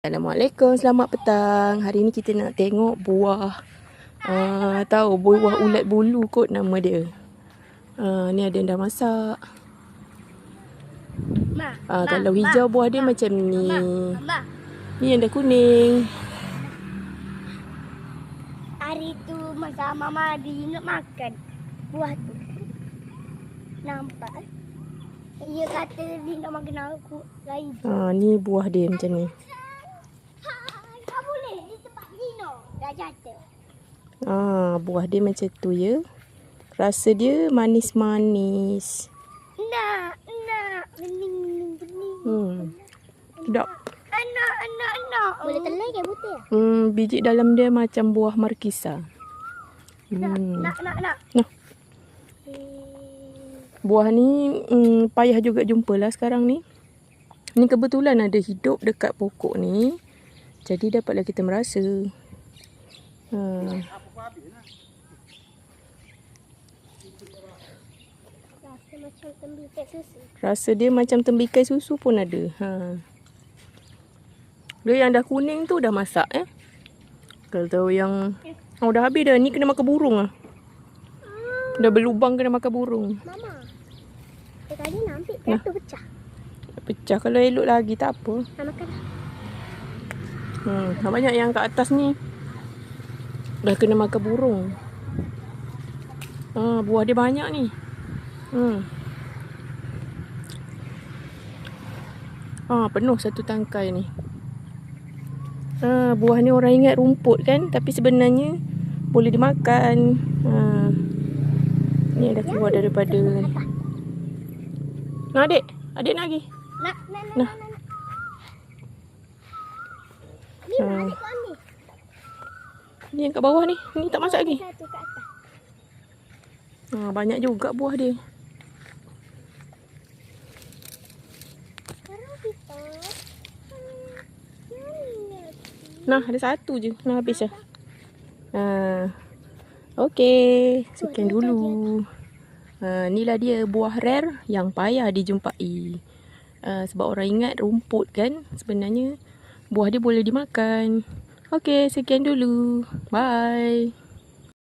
Assalamualaikum, selamat petang. Hari ni kita nak tengok buah. Uh, tahu buah ulat bulu kot nama dia. Uh, ni ada yang dah masak. Ma, Uh, ma, kalau ma, hijau buah dia ma, macam ni. Ma, Ni yang dah kuning. hari tu masa mama dia nak makan buah tu. Nampak? Dia kata dia nak makan aku lain. Uh, ni buah dia macam ni. Tak boleh di tempat Dino. Dah jatuh. Ah, buah dia macam tu ya. Rasa dia manis-manis. Nak, nak. Bening, bening. Hmm. Sedap. Anak, anak, anak. Boleh telai ke putih? Hmm, biji dalam dia macam buah markisa. Nak, Hmm. nak, nak, nak. Nah. Hmm. Buah ni mm, payah juga jumpa lah sekarang ni. Ni kebetulan ada hidup dekat pokok ni. Jadi dapatlah kita merasa. Ha. Rasa macam tembikai susu. Rasa dia macam tembikai susu pun ada. Ha. Dia yang dah kuning tu dah masak eh. Kalau tahu yang Oh dah habis dah. Ni kena makan burung ah. Dah berlubang kena makan burung. Mama. Eh, tadi nak ambil nah. tu pecah. Pecah kalau elok lagi tak apa. Nak makan. Hmm, tak banyak yang kat atas ni. Dah kena makan burung. Ah, buah dia banyak ni. Hmm. Ah, penuh satu tangkai ni. Ah, buah ni orang ingat rumput kan, tapi sebenarnya boleh dimakan. Ah. Ni dah keluar daripada. Nak adik? Adik nak lagi? Nak, nak, nak, Nah. nak, nak. Ni Ah. balik kau. Ni yang kat bawah ni. Ni tak masak lagi. Ah, banyak juga buah dia. Nah, ada satu je. Nah, habis dah. Ah. Okey, sekian dulu. Ah, inilah dia buah rare yang payah dijumpai. Ah, sebab orang ingat rumput kan. Sebenarnya buah dia boleh dimakan. Okey, sekian dulu. Bye.